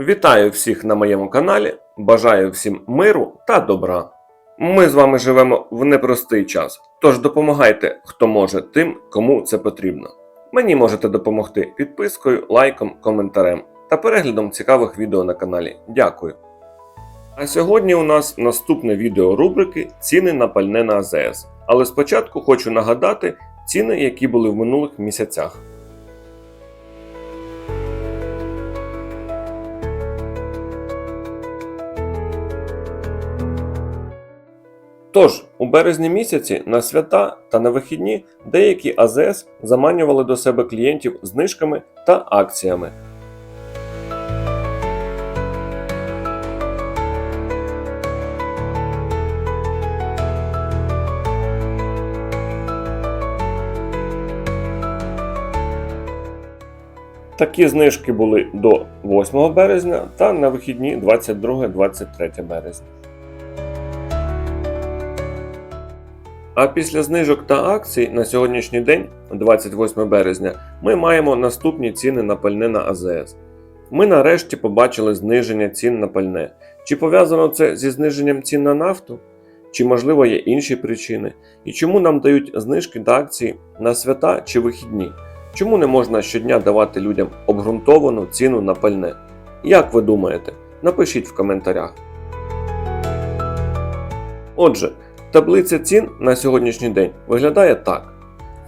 Вітаю всіх на моєму каналі. Бажаю всім миру та добра. Ми з вами живемо в непростий час, тож допомагайте, хто може, тим, кому це потрібно. Мені можете допомогти підпискою, лайком, коментарем та переглядом цікавих відео на каналі. Дякую. А сьогодні у нас наступне відео рубрики Ціни на пальне на АЗС. Але спочатку хочу нагадати ціни, які були в минулих місяцях. Тож, у березні місяці на свята та на вихідні деякі АЗС заманювали до себе клієнтів знижками та акціями. Такі знижки були до 8 березня та на вихідні 22-23 березня. А після знижок та акцій на сьогоднішній день, 28 березня, ми маємо наступні ціни на пальне на АЗС. Ми нарешті побачили зниження цін на пальне. Чи пов'язано це зі зниженням цін на нафту? Чи можливо є інші причини? І чому нам дають знижки та акції на свята чи вихідні? Чому не можна щодня давати людям обґрунтовану ціну на пальне? Як ви думаєте? Напишіть в коментарях. Отже, таблиця цін на сьогоднішній день виглядає так: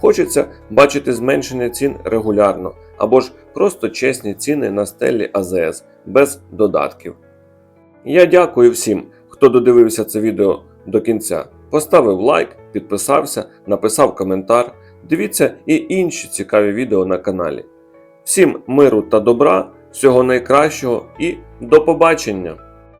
хочеться бачити зменшення цін регулярно або ж просто чесні ціни на стелі АЗС без додатків. Я дякую всім, хто додивився це відео до кінця. Поставив лайк, підписався, написав коментар. Дивіться і інші цікаві відео на каналі. Всім миру та добра, всього найкращого і до побачення!